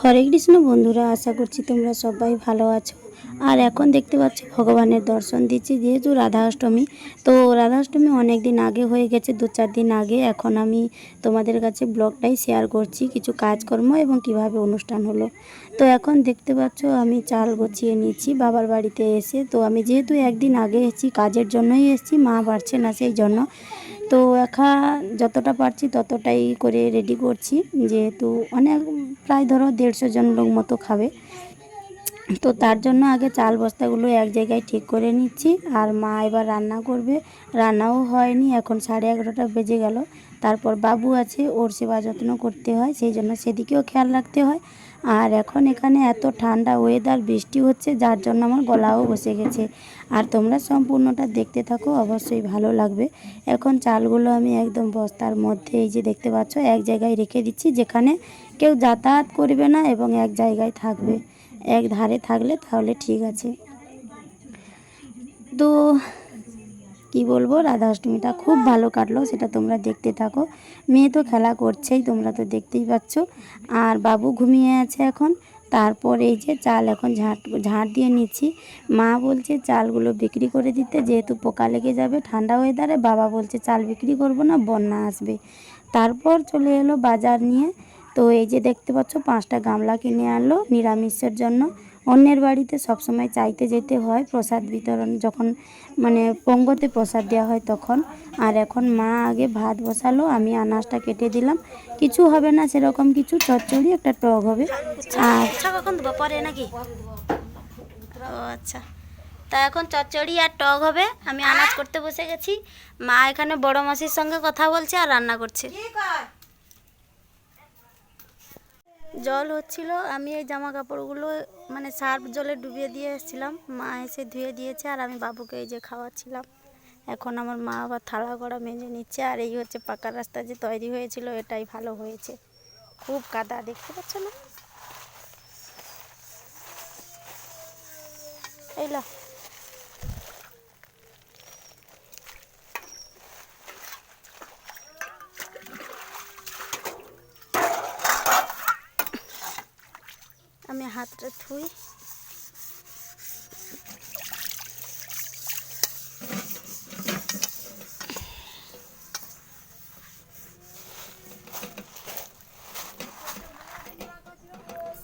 হরে কৃষ্ণ বন্ধুরা, আশা করছি তোমরা সবাই ভালো আছো। আর এখন দেখতে পাচ্ছ ভগবানের দর্শন দিচ্ছি, যেহেতু রাধা অষ্টমী তো রাধা অষ্টমী অনেক দিন আগে হয়ে গেছে, দু চার দিন আগে। এখন আমি তোমাদের কাছে ব্লগটাই শেয়ার করছি, কিছু কাজকর্ম এবং কীভাবে অনুষ্ঠান হলো। তো এখন দেখতে পাচ্ছ আমি চাল গছিয়ে নিয়েছি, বাবার বাড়িতে এসে। তো আমি যেহেতু একদিন আগে এসেছি, কাজের জন্যই এসেছি, মা পারছে না সেই জন্য। তো একা যতটা পারছি ততটাই করে রেডি করছি, যেহেতু অনেক, প্রায় ধরো দেড়শো জন লোক মতো খাবে। তো তার জন্য আগে চাল বস্তাগুলো এক জায়গায় ঠিক করে নিচ্ছি, আর মা এবার রান্না করবে। রান্নাও হয়নি, এখন সাড়ে এগারোটা বেজে গেল। তারপর বাবু আছে, ওর সেবা যত্ন করতে হয়, সেই জন্য সেদিকেও খেয়াল রাখতে হয়। আর এখন এখানে এত ঠান্ডা ওয়েদার বৃষ্টি হচ্ছে, যার জন্য আমার গলাও বসে গেছে। আর তোমরা সম্পূর্ণটা দেখতে থাকো, অবশ্যই ভালো লাগবে। এখন চালগুলো আমি একদম বস্তার মধ্যে এই যে দেখতে পাচ্ছ, এক জায়গায় রেখে দিচ্ছি, যেখানে কেউ যাতায়াত করবে না এবং এক জায়গায় থাকবে। এক ধারে থাকলে তাহলে ঠিক আছে। তো কি বলব রাধা অষ্টমীটা খুব ভালো কাটলো, সেটা তোমরা দেখতে থাকো। মেয়ে তো খেলা করছেই, তোমরা তো দেখতেই পাচ্ছ। আর বাবু ঘুমিয়ে আছে এখন, তারপর এই যে চাল এখন ঝাঁট ঝাঁট দিয়ে নিচ্ছি। মা বলছে চালগুলো বিক্রি করে দিতে, যেহেতু পোকা লেগে যাবে, ঠান্ডা ওয়েদারে বাবা বলছে চাল বিক্রি করব না, বন্যা আসবে। তারপর চলে এলো বাজার নিয়ে, তো এই যে দেখতে পাচ্ছ, পাঁচটা গামলা কিনে আনলো নিরামিষের জন্য। অন্যের বাড়িতে সবসময় চাইতে যেতে হয় প্রসাদ বিতরণ। যখন মানে পঙ্গতে প্রসাদ দেওয়া হয় তখন। আর এখন মা আগে ভাত বসালো আমি আনাজটা কেটে দিলাম। কিছু হবে না সেরকম কিছু চচ্চড়ি একটা টক হবে। আর আচ্ছা কখন দেবো? পরে নাকি? ও আচ্ছা। তা এখন চচ্চড়ি আর টক হবে। আমি আনাজ করতে বসে গেছি। মা এখানে বড় মাসির সঙ্গে কথা বলছে আর রান্না করছে। জল হচ্ছিল, আমি এই জামা কাপড়গুলো মানে সার্ফ জলে ডুবিয়ে দিয়ে এসেছিলাম। মা এসে ধুয়ে দিয়েছে আর আমি বাবুকে এই যে খাওয়াচ্ছিলাম। এখন আমার মা আবার থালা কড়া মেজে নিচ্ছে আর এই হচ্ছে পাকা রাস্তা যে তৈরি হয়েছিল, এটাই ভালো হয়েছে। খুব কাদা, দেখতে পাচ্ছ না? এই হাতটা ধুই।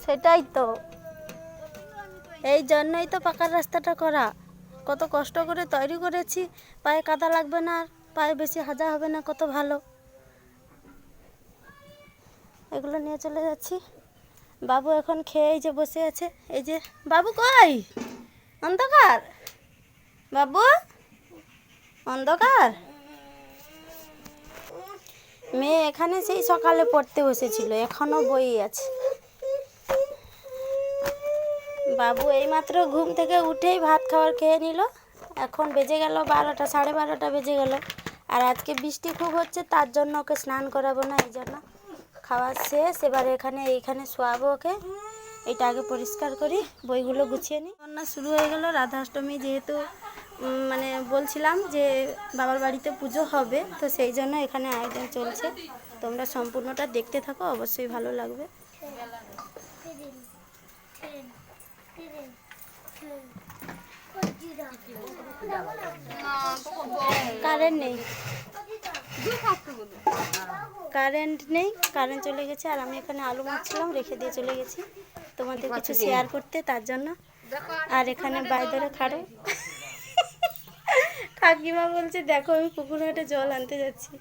সেটাই তো। এই জন্যই তো পাকার রাস্তাটা করা। কত কষ্ট করে তৈরি করেছি, পায়ে কাদা লাগবে না আর, পায়ে বেশি হাজা হবে না কত ভালো। এগুলো নিয়ে চলে যাচ্ছি। বাবু এখন খেয়ে এই যে বসে আছে, এই যে, বাবু কই? অন্ধকার? বাবু? অন্ধকার? মেয়ে এখানে সেই সকালে পড়তে বসেছিল, এখনও বই আছে। বাবু এইমাত্র ঘুম থেকে উঠেই ভাত খাবার খেয়ে নিল, এখন বেজে গেল বারোটা, সাড়ে বারোটা বেজে গেল, আর আজকে বৃষ্টি খুব হচ্ছে, তার জন্য ওকে স্নান করাবো না, এই জন্য। খাওয়া শেষ। এবার এখানে, এইখানে শোয়াবো ওকে। এটা আগে পরিষ্কার করি, বইগুলো গুছিয়ে নিই। রান্না শুরু হয়ে গেল, রাধাষ্টমী যেহেতু মানে বলছিলাম যে বাবার বাড়িতে পুজো হবে, তো সেই জন্য এখানে আয়োজন চলছে। তোমরা সম্পূর্ণটা দেখতে থাকো, অবশ্যই ভালো লাগবে। কারেন্ট নেই। কারেন্ট নেই কারেন্ট চলে গেছে আর আমি এখানে আলু মারছিলাম রেখে দিয়ে চলে গেছি। তোমাদের কিছু শেয়ার করতে তার জন্য। আর এখানে বাইরে খাড়ো। কাকিমা বলছে দেখো আমি পুকুর ঘাটে জল আনতে যাচ্ছি।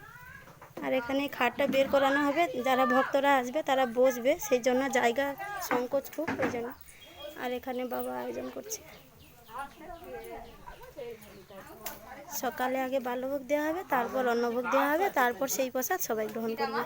আর এখানে খাটটা বের করানো হবে। যারা ভক্তরা আসবে তারা বসবে। সেই জন্য জায়গা সংকোচ খুব ওই জন্য। আর এখানে বাবা আয়োজন করছে। সকালে আগে বাল্যভোগ দেওয়া হবে, তারপর অন্নভোগ দেওয়া হবে, তারপর সেই প্রসাদ সবাই গ্রহণ করবে।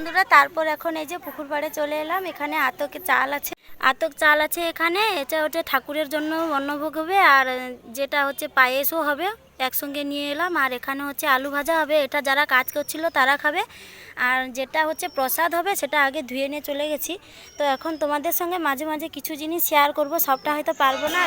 বন্ধুরা, তারপর এখন এই যে পুকুর পাড়ে চলে এলাম। এখানে আতকে চাল আছে। আতক চাল আছে এখানে। এটা হচ্ছে ঠাকুরের জন্য অন্নভোগ হবে। আর যেটা হচ্ছে পায়েসও হবে। একসঙ্গে নিয়ে এলাম। আর এখানে হচ্ছে আলু ভাজা হবে। এটা যারা কাজ করছিল তারা খাবে। আর যেটা হচ্ছে প্রসাদ হবে, সেটা আগে ধুয়ে নিয়ে চলে গেছি। তো এখন তোমাদের সঙ্গে মাঝে মাঝে কিছু জিনিস শেয়ার করব। সবটা হয়তো পারব না।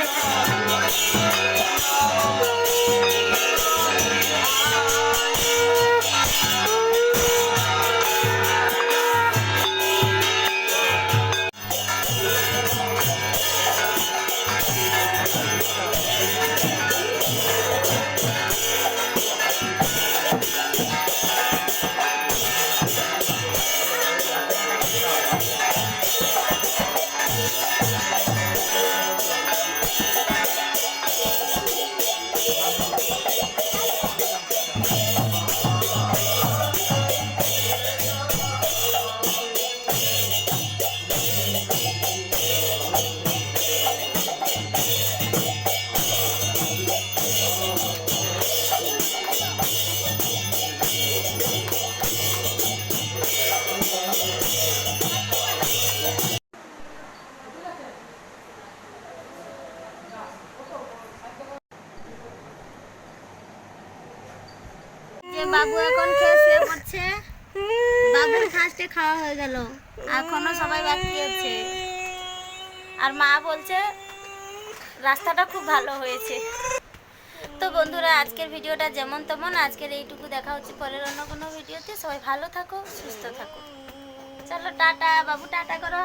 বাবু এখন খেয়ে শুয়ে পড়ছে। বাবুর ফার্স্টে খাওয়া হয়ে গেল। এখনও সবাই বাকি আছে। আর মা বলছে, রাস্তাটা খুব ভালো হয়েছে। তো বন্ধুরা, আজকের ভিডিওটা যেমন তেমন, আজকের এইটুকু দেখা হচ্ছে পরের অন্য কোনো ভিডিওতে। সবাই ভালো থাকো, সুস্থ থাকো। চলো টাটা, বাবু টাটা করো।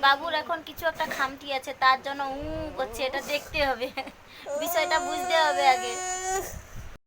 বাবুর এখন কিছু একটা খামতি আছে, তার জন্য উ করছে, এটা দেখতে হবে। বিষয়টা বুঝতে হবে আগে।